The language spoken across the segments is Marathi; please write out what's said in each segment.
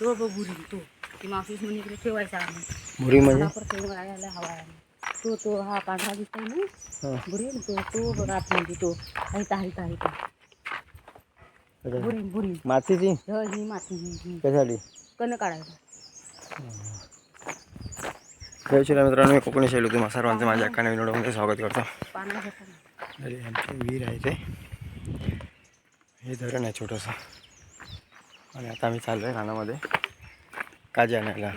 तो बघ बुरी तो. ती मावशीच म्हणे इकडे ठेवायचा आम्ही भुरी म्हणजे राहायला हवा आहे. तो तो हा पांढरा दिसतोय ना? बुरी ना तो? तो बघ आतमध्ये तो. आहे आहे आहे बुरी बुरी मातीची? ह ही माती त्यासाठी कण काढायचं जय श्रीराम मित्रांनो मी कोकणी शैली तुम्हा सर्वांचं माझ्या एका नवीन व्हिडिओमध्ये स्वागत करतो. अरे आमची विहीर आहे ते हे धरण आहे छोटंसं. आणि आता आम्ही चाललो आहे रानामध्ये काजी आणायला.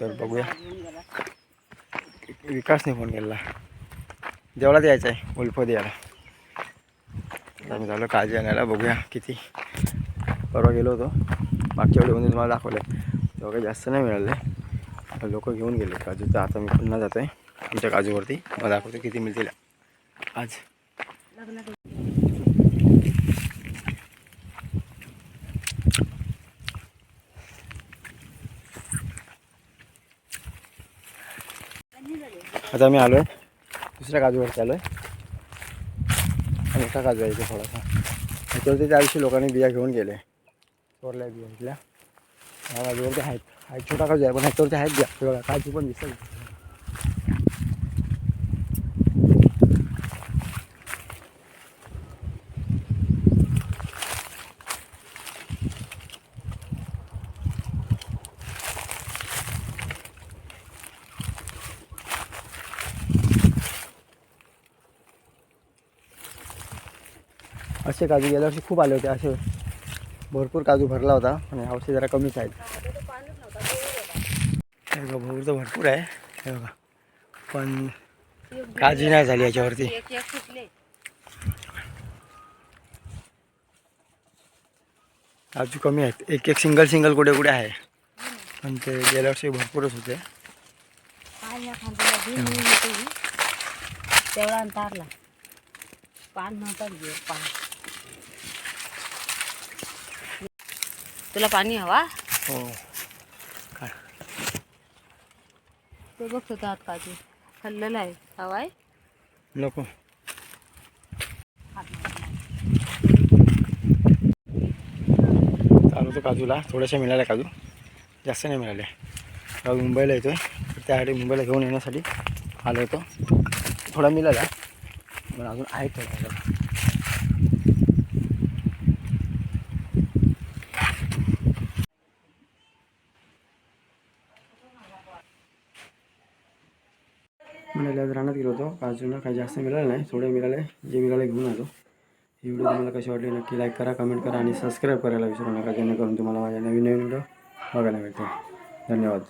तर बघूया. विकासने फोन केला देवळात यायचं आहे उल्फ द्यायला आम्ही चाललो काजी आणायला बघूया किती. परवा गेलो होतो. मागच्या वेळी तुम्हाला दाखवले तेव्हा काही जास्त नाही मिळाले लोक घेऊन गेले काजू. तर आता मी पुन्हा जातो आहे आमच्या काजूवरती. मला दाखवतो किती मिळतील आज. आता आम्ही आलो आहे दुसऱ्या काजूवरती आलो आहे मोठा काजू आहे इथे थोडासा. ह्याच्यावरती त्या दिवशी लोकांनी बिया घेऊन गेले. चोरल्या बिया इथल्या ह्या काजूवरती आहेत. हा छोटा काजू आहे पण ह्याच्यावरती आहेत बिया. बघा काजू पण दिसत असे काजू गेल्या वर्षी खूप आले होते. असे भरपूर काजू भरला होता आणि यावर्षी जरा कमीच आहेत. हे बघा भरपूर तर भरपूर आहे. हे बघा पण काळजी नाही झाली याच्यावरती. काजू कमी आहेत. एक एक सिंगल सिंगल कुठे कुठे आहे. पण ते गेल्या वर्षी भरपूरच होते. तेवढा पान घे पान तुला पाणी हवा हो? काय? ते बघ होता आत काजू. खाल्लेला आहे. हवा आहे? नको. चालू तो काजूला. थोड्याशा मिळाल्या काजू. जास्त नाही मिळाले काजू मुंबईला येतो आहे त्यासाठी मुंबईला घेऊन येण्यासाठी आलो होतो. थोडा मिळाला पण अजून आहेत थोडा. म्हणाले आज रानात गेलो होतो. काजूला काही जास्त मिळालं नाही. थोडे मिळाले. जे मिळाले घेऊन आलो. ही व्हिडिओ तुम्हाला कशी वाटली नक्की लाईक करा कमेंट करा आणि सबस्क्राईब करायला विसरू नका. जेणेकरून तुम्हाला माझ्या नवीन नवीन व्हिडिओ बघायला मिळतील. धन्यवाद.